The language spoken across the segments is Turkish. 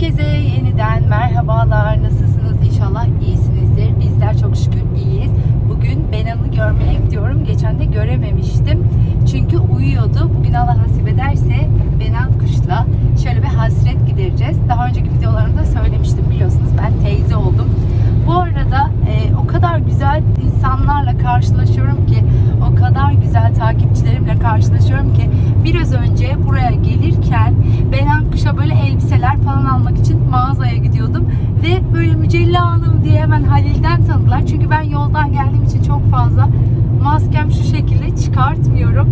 Herkese yeniden merhabalar. Nasılsınız? İnşallah iyisinizdir. Bizler çok şükür iyiyiz. Bugün Benan'ı görmeye gidiyorum. Geçen de görememiştim. Çünkü uyuyordu. Bugün Allah nasip ederse Benan Kuş'la şöyle bir hasret gidereceğiz. Daha önceki videolarımda söylemiştim biliyorsunuz. Ben teyze oldum. Bu arada e, o kadar güzel insanlarla karşılaşıyorum ki, o kadar güzel takipçilerimle karşılaşıyorum ki biraz önce buraya gelirken elbiseler falan almak için mağazaya gidiyordum ve böyle Mücella Hanım diye hemen Halil'den tanıdılar. Çünkü ben yoldan geldiğim için çok fazla maskem şu şekilde çıkartmıyorum.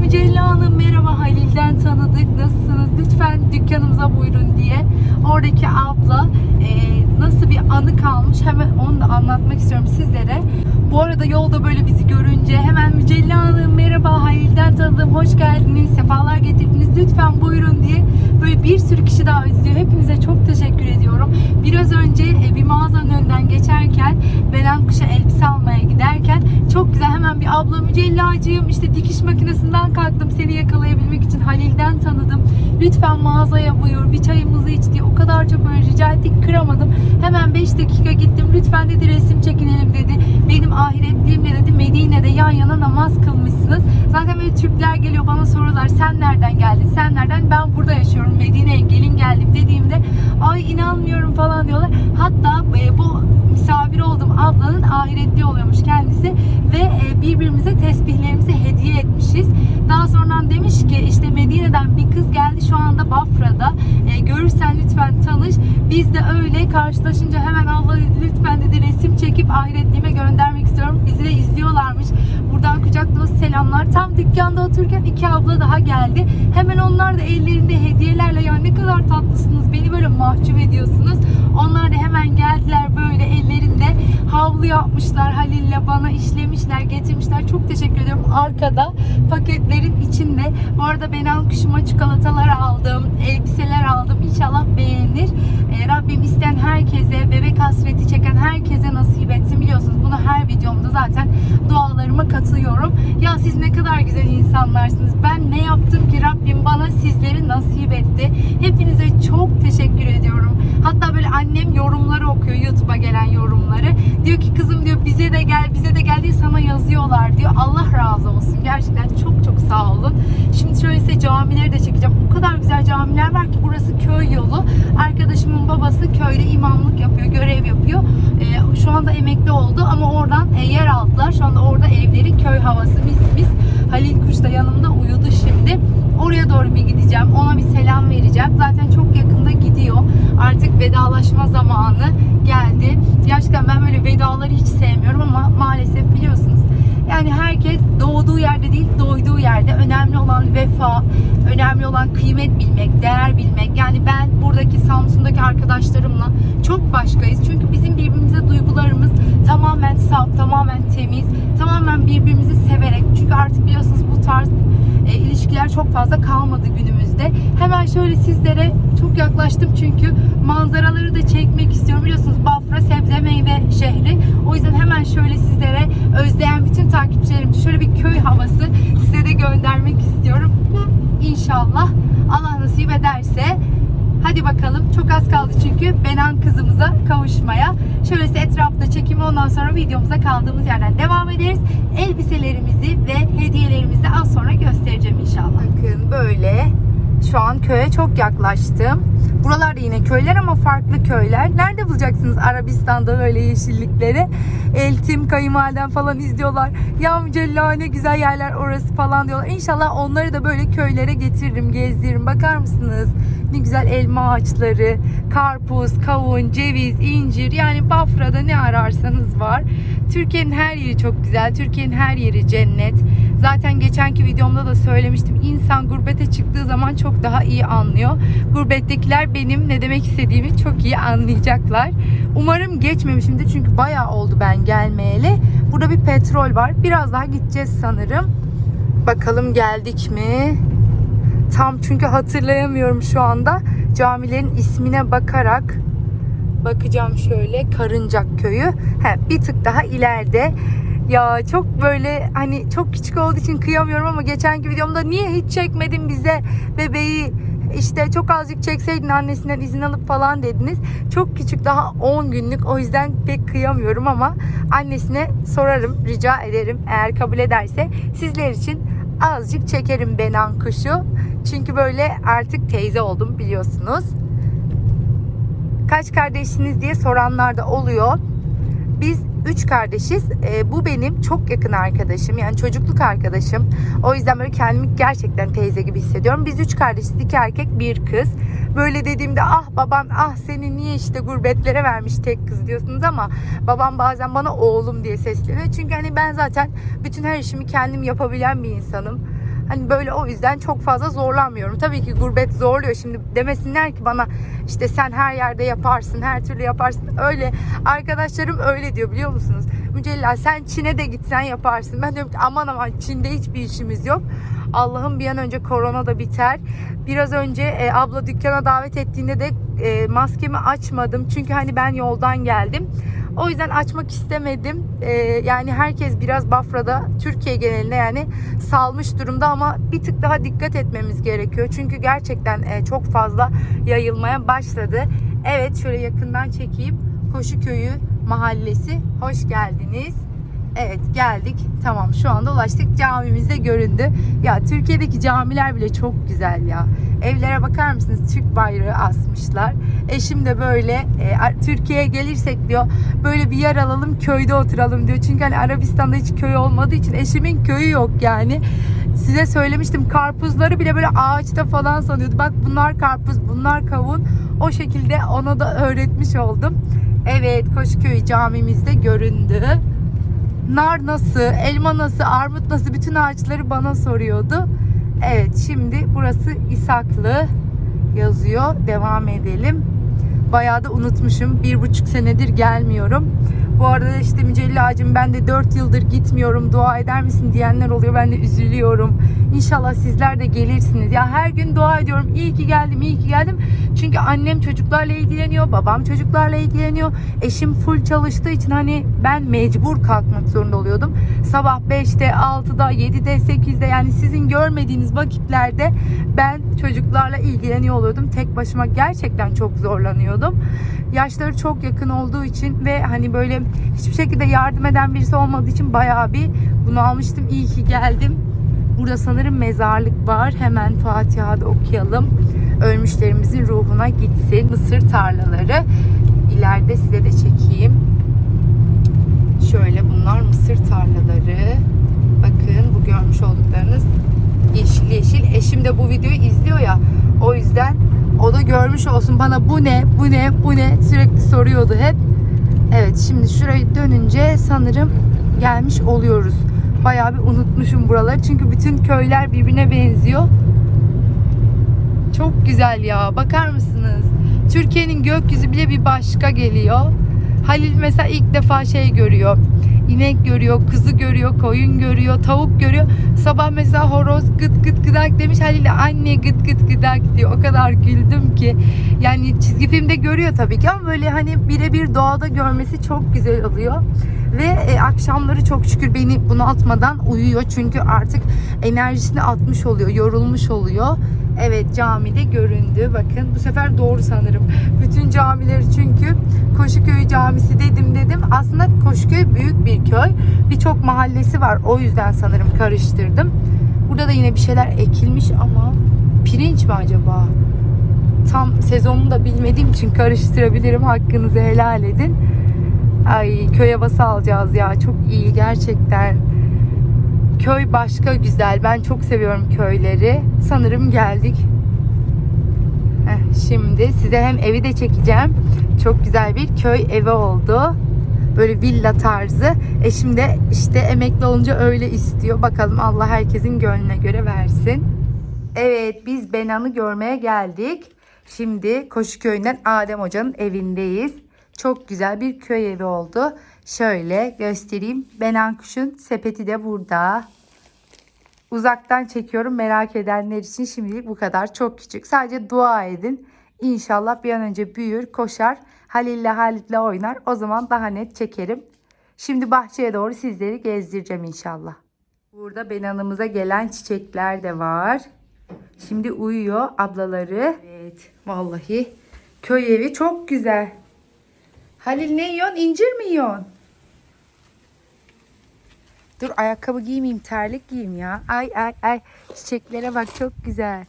Mücella Hanım merhaba Halil'den tanıdık nasılsınız lütfen dükkanımıza buyurun diye oradaki abla e, nasıl bir anı kalmış hemen onu da anlatmak istiyorum sizlere. Bu arada yolda böyle bizi görünce hemen Mücella Hanım merhaba Halil'den tanıdım hoş geldiniz sefalar getirdiniz lütfen buyurun diye bir sürü kişi davet ediyor. Hepinize çok teşekkür ediyorum. Biraz önce e, bir mağazanın önünden geçerken Belen Kuş'a elbise almaya giderken çok güzel hemen bir abla Mücellacığım işte dikiş makinesinden kalktım seni yakalayabilmek için Halil'den tanıdım. Lütfen mağazaya buyur bir çayımızı iç diye o kadar çok böyle rica ettik kıramadım. Hemen 5 dakika gittim lütfen dedi resim çekinelim dedi. Benim ahiretliğimle dedi Medine'de yan yana namaz kılmışsınız. Zaten böyle Türkler geliyor bana soruyorlar sen nereden geldin sen nereden ben burada yaşıyorum Medine'ye gelin geldim dediğimde ay inanmıyorum falan diyorlar. Hatta e, bu misafir olduğum ablanın ahiretli oluyormuş kendisi ve e, birbirimize tesbihlerimizi hediye etmişiz. Daha sonra demiş ki işte Medine'den bir kız geldi şu anda Bafra'da. E, görürsen lütfen tanış. Biz de öyle karşılaşınca hemen abla dedi lütfen dedi resim çekip ahiretliğime göndermek istiyorum. Bizi de izliyorlarmış. Selamlar. Tam dükkanda otururken iki abla daha geldi. Hemen onlar da ellerinde hediyelerle ya ne kadar tatlısınız. Beni böyle mahcup ediyorsunuz. Onlar da hemen geldiler böyle ellerinde havlu yapmışlar Halil'le bana işlemişler getirmişler. Çok teşekkür ediyorum. Arkada paketlerin içinde. Bu arada Benan kuşuma çikolatalar aldım. Elbiseler aldım. İnşallah beğenir. Ee, Rabbim isteyen herkese, bebek hasreti çeken herkese nasip etsin. Biliyorsunuz bunu her zaten dualarıma katılıyorum. Ya siz ne kadar güzel insanlarsınız. Ben ne yaptım ki Rabbim bana sizleri nasip etti. Hepinize çok teşekkür ediyorum. Hatta böyle annem yorumları okuyor YouTube'a gelen yorumları. Diyor ki kızım diyor bize de gel bize de gel diye sana yazıyorlar diyor. Allah razı olsun. Gerçekten çok çok sağ olun. Şimdi şöyle size camileri de çekeceğim. O kadar güzel camiler var ki burası köy yolu. Arkadaşımın babası köyde imamlık yapıyor, görev yapıyor. Ee, anda emekli oldu ama oradan e, yer aldılar. Şu anda orada evleri köy havası mis mis. Halil Kuş da yanımda uyudu şimdi. Oraya doğru bir gideceğim. Ona bir selam vereceğim. Zaten çok yakında gidiyor. Artık vedalaşma zamanı geldi. Gerçekten ben böyle vedaları hiç sevmiyorum ama maalesef biliyorsunuz. Yani herkes doğduğu yerde değil, doyduğu yerde. Önemli olan vefa, önemli olan kıymet bilmek, değer bilmek. Yani ben buradaki Samsun'daki arkadaşlarımla çok saf, tamamen temiz, tamamen birbirimizi severek. Çünkü artık biliyorsunuz bu tarz e, ilişkiler çok fazla kalmadı günümüzde. Hemen şöyle sizlere çok yaklaştım çünkü manzaraları da çekmek istiyorum. Biliyorsunuz Bafra sebze meyve şehri. O yüzden hemen şöyle sizlere özleyen bütün takipçilerim şöyle bir köy havası size de göndermek istiyorum. İnşallah Allah nasip ederse Hadi bakalım çok az kaldı çünkü Benan kızımıza kavuşmaya. Şöyle size etrafta çekimi ondan sonra videomuza kaldığımız yerden devam ederiz. Elbiselerimizi ve hediyelerimizi az sonra göstereceğim inşallah. Bakın böyle şu an köye çok yaklaştım. Buralar da yine köyler ama farklı köyler. Nerede bulacaksınız Arabistan'da öyle yeşillikleri? Eltim, kayınvaliden falan izliyorlar. Ya Mücella ne güzel yerler orası falan diyorlar. İnşallah onları da böyle köylere getiririm, gezdiririm. Bakar mısınız? Ne güzel elma ağaçları, karpuz, kavun, ceviz, incir. Yani Bafra'da ne ararsanız var. Türkiye'nin her yeri çok güzel. Türkiye'nin her yeri cennet. Zaten geçenki videomda da söylemiştim. İnsan gurbete çıktığı zaman çok daha iyi anlıyor. Gurbettekiler benim ne demek istediğimi çok iyi anlayacaklar. Umarım geçmemişimdir çünkü bayağı oldu ben gelmeyeli. Burada bir petrol var. Biraz daha gideceğiz sanırım. Bakalım geldik mi? Tam çünkü hatırlayamıyorum şu anda. Camilerin ismine bakarak bakacağım şöyle Karıncak köyü. He, bir tık daha ileride. Ya çok böyle hani çok küçük olduğu için kıyamıyorum ama geçenki videomda niye hiç çekmedin bize bebeği işte çok azıcık çekseydin annesinden izin alıp falan dediniz. Çok küçük daha 10 günlük o yüzden pek kıyamıyorum ama annesine sorarım rica ederim eğer kabul ederse sizler için azıcık çekerim Benan kuşu. Çünkü böyle artık teyze oldum biliyorsunuz. Kaç kardeşsiniz diye soranlar da oluyor. Biz üç kardeşiz. Ee, bu benim çok yakın arkadaşım. Yani çocukluk arkadaşım. O yüzden böyle kendimi gerçekten teyze gibi hissediyorum. Biz üç kardeşiz. iki erkek bir kız. Böyle dediğimde ah baban ah seni niye işte gurbetlere vermiş tek kız diyorsunuz ama babam bazen bana oğlum diye sesleniyor. Çünkü hani ben zaten bütün her işimi kendim yapabilen bir insanım. Hani böyle o yüzden çok fazla zorlanmıyorum. Tabii ki gurbet zorluyor. Şimdi demesinler ki bana işte sen her yerde yaparsın, her türlü yaparsın. Öyle arkadaşlarım öyle diyor biliyor musunuz? Mücella sen Çin'e de gitsen yaparsın. Ben diyorum ki aman aman Çin'de hiçbir işimiz yok. Allah'ım bir an önce korona da biter. Biraz önce e, abla dükkana davet ettiğinde de e, maskemi açmadım. Çünkü hani ben yoldan geldim. O yüzden açmak istemedim. Ee, yani herkes biraz Bafra'da Türkiye genelinde yani salmış durumda ama bir tık daha dikkat etmemiz gerekiyor. Çünkü gerçekten e, çok fazla yayılmaya başladı. Evet şöyle yakından çekeyim. Koşuköy'ü mahallesi. Hoş geldiniz. Evet geldik. Tamam şu anda ulaştık. Camimiz de göründü. Ya Türkiye'deki camiler bile çok güzel ya. Evlere bakar mısınız? Türk bayrağı asmışlar. Eşim de böyle e, Türkiye'ye gelirsek diyor böyle bir yer alalım köyde oturalım diyor. Çünkü hani Arabistan'da hiç köy olmadığı için eşimin köyü yok yani. Size söylemiştim karpuzları bile böyle ağaçta falan sanıyordu. Bak bunlar karpuz, bunlar kavun. O şekilde ona da öğretmiş oldum. Evet Koşköy camimizde göründü nar nasıl, elma nasıl, armut nasıl bütün ağaçları bana soruyordu. Evet şimdi burası İshaklı yazıyor. Devam edelim. Bayağı da unutmuşum. Bir buçuk senedir gelmiyorum. Bu arada işte Mücelli ağacım ben de 4 yıldır gitmiyorum dua eder misin diyenler oluyor. Ben de üzülüyorum. İnşallah sizler de gelirsiniz. Ya her gün dua ediyorum. İyi ki geldim, iyi ki geldim. Çünkü annem çocuklarla ilgileniyor, babam çocuklarla ilgileniyor. Eşim full çalıştığı için hani ben mecbur kalkmak zorunda oluyordum. Sabah 5'te, 6'da, 7'de, 8'de yani sizin görmediğiniz vakitlerde ben çocuklarla ilgileniyor oluyordum. Tek başıma gerçekten çok zorlanıyordum. Yaşları çok yakın olduğu için ve hani böyle hiçbir şekilde yardım eden birisi olmadığı için bayağı bir bunu almıştım. İyi ki geldim. Burada sanırım mezarlık var. Hemen Fatiha'da okuyalım. Ölmüşlerimizin ruhuna gitsin. Mısır tarlaları. İleride size de çekeyim. Şöyle bunlar mısır tarlaları. Bakın bu görmüş olduklarınız yeşil yeşil. Eşim de bu videoyu izliyor ya. O yüzden o da görmüş olsun bana bu ne, bu ne, bu ne sürekli soruyordu hep. Evet şimdi şurayı dönünce sanırım gelmiş oluyoruz. Bayağı bir unutmuşum buraları. Çünkü bütün köyler birbirine benziyor. Çok güzel ya. Bakar mısınız? Türkiye'nin gökyüzü bile bir başka geliyor. Halil mesela ilk defa şey görüyor. İnek görüyor, kızı görüyor, koyun görüyor, tavuk görüyor. Sabah mesela horoz gıt gıt gıdak demiş. Halil anne gıt gıt gıdak diyor. O kadar güldüm ki. Yani çizgi filmde görüyor tabii ki ama böyle hani birebir doğada görmesi çok güzel oluyor. Ve e, akşamları çok şükür beni bunaltmadan uyuyor. Çünkü artık enerjisini atmış oluyor, yorulmuş oluyor. Evet camide göründü. Bakın bu sefer doğru sanırım. Bütün camileri çünkü Koşuköy Camisi dedim dedim. Aslında Koşuköy büyük bir köy. Birçok mahallesi var. O yüzden sanırım karıştırdım. Burada da yine bir şeyler ekilmiş ama pirinç mi acaba? Tam sezonunu da bilmediğim için karıştırabilirim. Hakkınızı helal edin. Ay köy havası alacağız ya. Çok iyi gerçekten. Köy başka güzel. Ben çok seviyorum köyleri. Sanırım geldik. Heh, şimdi size hem evi de çekeceğim. Çok güzel bir köy evi oldu. Böyle villa tarzı. Eşim de işte emekli olunca öyle istiyor. Bakalım Allah herkesin gönlüne göre versin. Evet biz Benan'ı görmeye geldik. Şimdi Koşuköy'ünden Adem Hoca'nın evindeyiz. Çok güzel bir köy evi oldu. Şöyle göstereyim. Benan kuşun sepeti de burada. Uzaktan çekiyorum merak edenler için şimdilik bu kadar. Çok küçük. Sadece dua edin. İnşallah bir an önce büyür, koşar. Halil'le Halit'le oynar. O zaman daha net çekerim. Şimdi bahçeye doğru sizleri gezdireceğim inşallah. Burada Benan'ımıza gelen çiçekler de var. Şimdi uyuyor ablaları. Evet vallahi köy evi çok güzel. Halil ne yiyorsun? İncir mi yiyorsun? Dur ayakkabı giymeyeyim, terlik giyeyim ya. Ay ay ay. Çiçeklere bak çok güzel.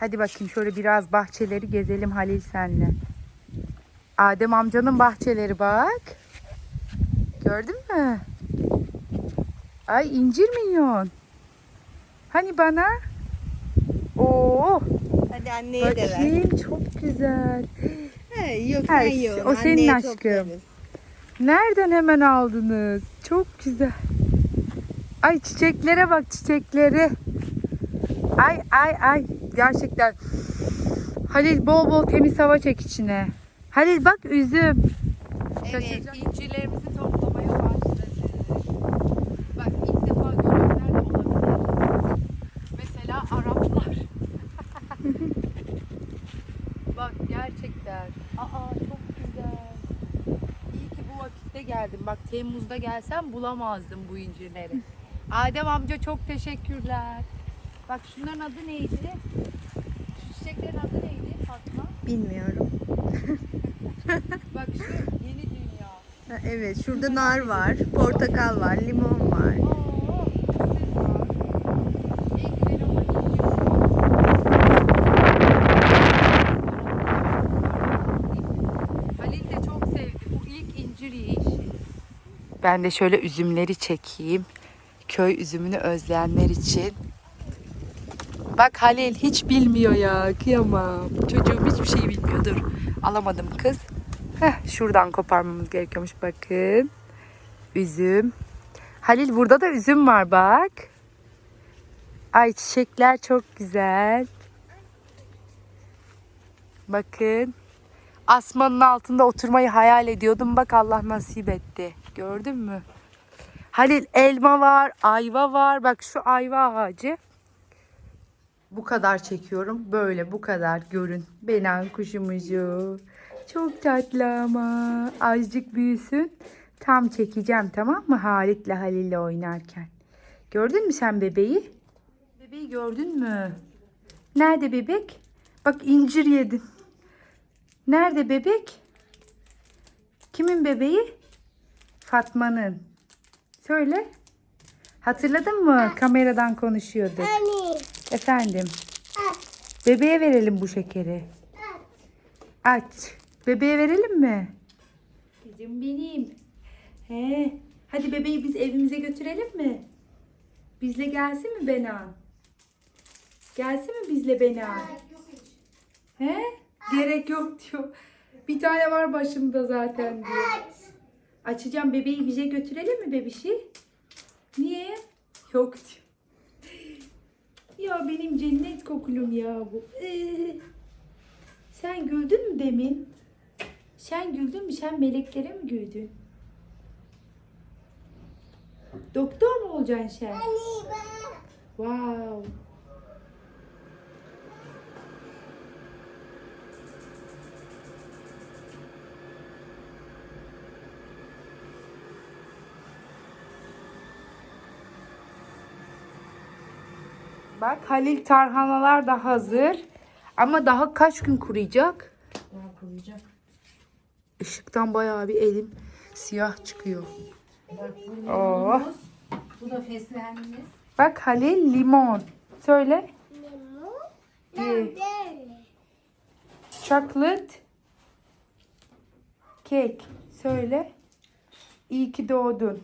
Hadi bakayım şöyle biraz bahçeleri gezelim Halil senle. Adem amcanın bahçeleri bak. Gördün mü? Ay incir mi yiyorsun? Hani bana? Oo, Hadi anneye de ver. bakayım çok güzel. He, yok Ha, sen yiyorsun. o senin anneye aşkım. toplarız. Nereden hemen aldınız? Çok güzel. Ay çiçeklere bak çiçekleri. Ay ay ay gerçekten. Halil bol bol temiz hava çek içine. Halil bak üzüm. Evet. incirlerimizi toplamaya başladık. Bak ilk defa görenler de olabilir. Mesela Araplar. Bak gerçekten. Aa çok güzel. İyi ki bu vakitte geldim. Bak Temmuz'da gelsem bulamazdım bu incirleri. Adem amca çok teşekkürler. Bak şunların adı neydi? Şu çiçeklerin adı neydi Fatma? Bilmiyorum. Bak şu yeni dünya. Ha, evet şurada nar var, portakal var, limon var. Oo, mısır var. En güzel olan incir. Halil de çok sevdi. Bu ilk incir yiyişi. Ben de şöyle üzümleri çekeyim. Köy üzümünü özleyenler için. Bak Halil hiç bilmiyor ya. Kıyamam. Çocuğum hiçbir şey bilmiyor. Dur. Alamadım kız. Heh, şuradan koparmamız gerekiyormuş. Bakın. Üzüm. Halil burada da üzüm var bak. Ay çiçekler çok güzel. Bakın. Asmanın altında oturmayı hayal ediyordum. Bak Allah nasip etti. Gördün mü? Halil elma var, ayva var. Bak şu ayva ağacı. Bu kadar çekiyorum. Böyle bu kadar görün. Benan kuşumuzu. Çok tatlı ama. Azıcık büyüsün. Tam çekeceğim tamam mı Halit'le Halil'le oynarken. Gördün mü sen bebeği? Bebeği gördün mü? Nerede bebek? Bak incir yedin. Nerede bebek? Kimin bebeği? Fatma'nın. Söyle. Hatırladın mı? Kameradan konuşuyorduk. Anne, Efendim. Bebeğe verelim bu şekeri. Aç. Bebeğe verelim mi? Kızım benim. He. Hadi bebeği biz evimize götürelim mi? Bizle gelsin mi Benan? Gelsin mi bizle Benan? He? Gerek yok diyor. Bir tane var başımda zaten diyor. Açacağım bebeği bize götürelim mi bebişi? Niye? Yok diyor. Ya benim cennet kokulum ya bu. Ee, sen güldün mü demin? Sen güldün mü? Sen meleklere mi güldün? Doktor mu olacaksın sen? anne ben. Wow. Bak Halil tarhanalar da hazır. Ama daha kaç gün kuruyacak? Daha kuruyacak. Işıktan bayağı bir elim siyah çıkıyor. Bak bu Oh. Bu da fesleğenimiz. Bak Halil limon. Söyle. Limon. Chocolate. Cake. Söyle. İyi ki doğdun.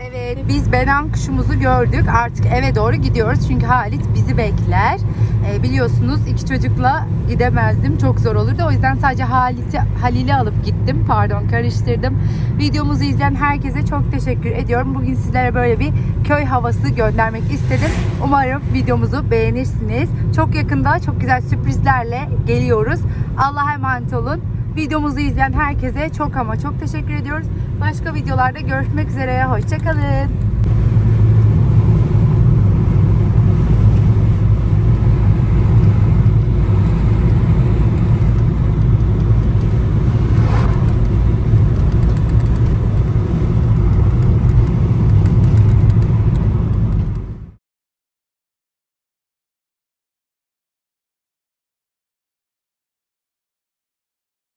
Evet biz Benan kuşumuzu gördük. Artık eve doğru gidiyoruz. Çünkü Halit bizi bekler. Ee, biliyorsunuz iki çocukla gidemezdim. Çok zor olurdu. O yüzden sadece Halit'i Halil'i alıp gittim. Pardon karıştırdım. Videomuzu izleyen herkese çok teşekkür ediyorum. Bugün sizlere böyle bir köy havası göndermek istedim. Umarım videomuzu beğenirsiniz. Çok yakında çok güzel sürprizlerle geliyoruz. Allah'a emanet olun. Videomuzu izleyen herkese çok ama çok teşekkür ediyoruz. Başka videolarda görüşmek üzere. Hoşçakalın.